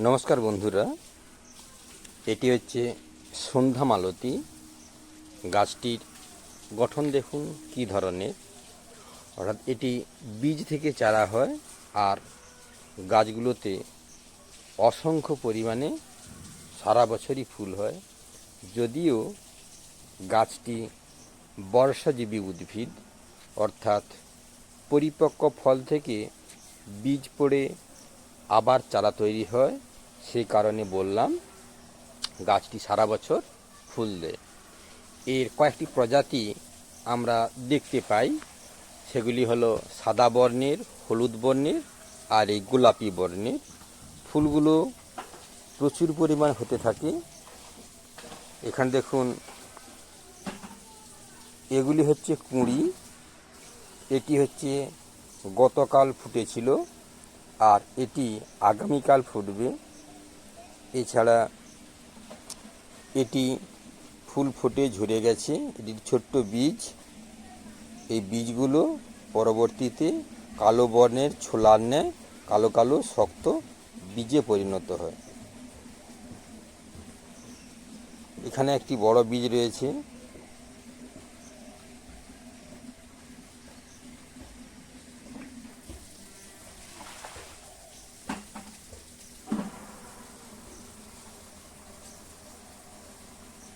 নমস্কার বন্ধুরা। এটি হচ্ছে সন্ধ্যা মালতী। গাছটির গঠন দেখুন কি ধরনের। অর্থাৎ এটি বীজ থেকে চারা হয় আর গাছগুলোতে অসংখ্য পরিমাণে সারা বছরই ফুল হয়। যদিও গাছটি বর্ষাজীবী উদ্ভিদ, অর্থাৎ পরিপক্ক ফল থেকে বীজ পড়ে আবার চারা তৈরি হয়। সেই কারণে বললাম, গাছটি সারা বছর ফুল দেয়। এর কয়েকটি প্রজাতি আমরা দেখতে পাই। সেগুলি হলো সাদা বর্ণের, হলুদ বর্ণের আর এই গোলাপি বর্ণের। ফুলগুলো প্রচুর পরিমাণ হতে থাকে। এখানে দেখুন, এগুলি হচ্ছে কুঁড়ি, এটি হচ্ছে গতকাল ফুটেছিল আর এটি আগামীকাল ফুটবে। এছাড়া এটি ফুল ফুটে ঝরে গেছে। এটির ছোট্ট বীজ। এই বীজগুলো পরবর্তীতে কালো বর্ণের ছোলার ন্যায় কালো কালো শক্ত বীজে পরিণত হয়। এখানে একটি বড় বীজ রয়েছে।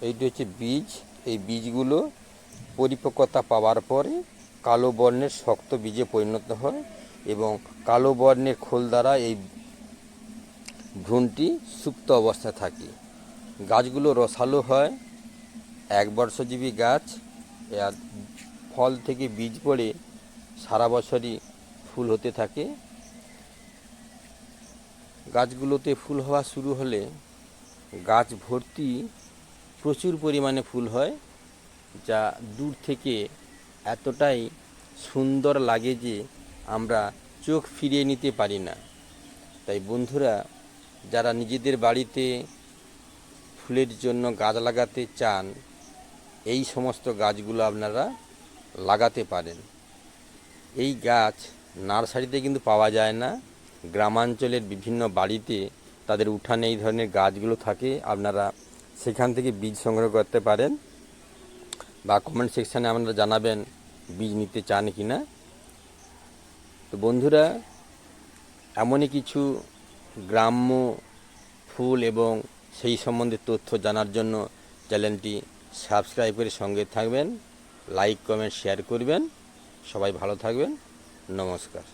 এইটি হচ্ছে বীজ। এই বীজগুলো পরিপক্কতা পাওয়ার পরে কালো বর্ণের শক্ত বীজে পরিণত হয় এবং কালো বর্ণের খোল দ্বারা এই ভ্রূণটি সুপ্ত অবস্থায় থাকে। গাছগুলো রসালো হয়, এক বর্ষজীবী গাছ আর ফল থেকে বীজ পড়ে সারা বছরই ফুল হতে থাকে। গাছগুলোতে ফুল হওয়া শুরু হলে গাছ ভর্তি প্রচুর পরিমাণে ফুল হয়, যা দূর থেকে এতটাই সুন্দর লাগে যে আমরা চোখ ফিরিয়ে নিতে পারি না। তাই বন্ধুরা, যারা নিজেদের বাড়িতে ফুলের জন্য গাছ লাগাতে চান, এই সমস্ত গাছগুলো আপনারা লাগাতে পারেন। এই গাছ নার্সারিতে কিন্তু পাওয়া যায় না, গ্রামাঞ্চলের বিভিন্ন বাড়িতে তাদের উঠানে এই ধরনের গাছগুলো থাকে, আপনারা সেখান থেকে বীজ সংগ্রহ করতে পারেন বা কমেন্ট সেকশানে আপনারা জানাবেন বীজ নিতে চান কি না তো বন্ধুরা, এমনই কিছু গ্রাম্য ফুল এবং সেই সম্বন্ধে তথ্য জানার জন্য চ্যানেলটি সাবস্ক্রাইব করে সঙ্গে থাকবেন লাইক কমেন্ট শেয়ার করবেন। সবাই ভালো থাকবেন। নমস্কার।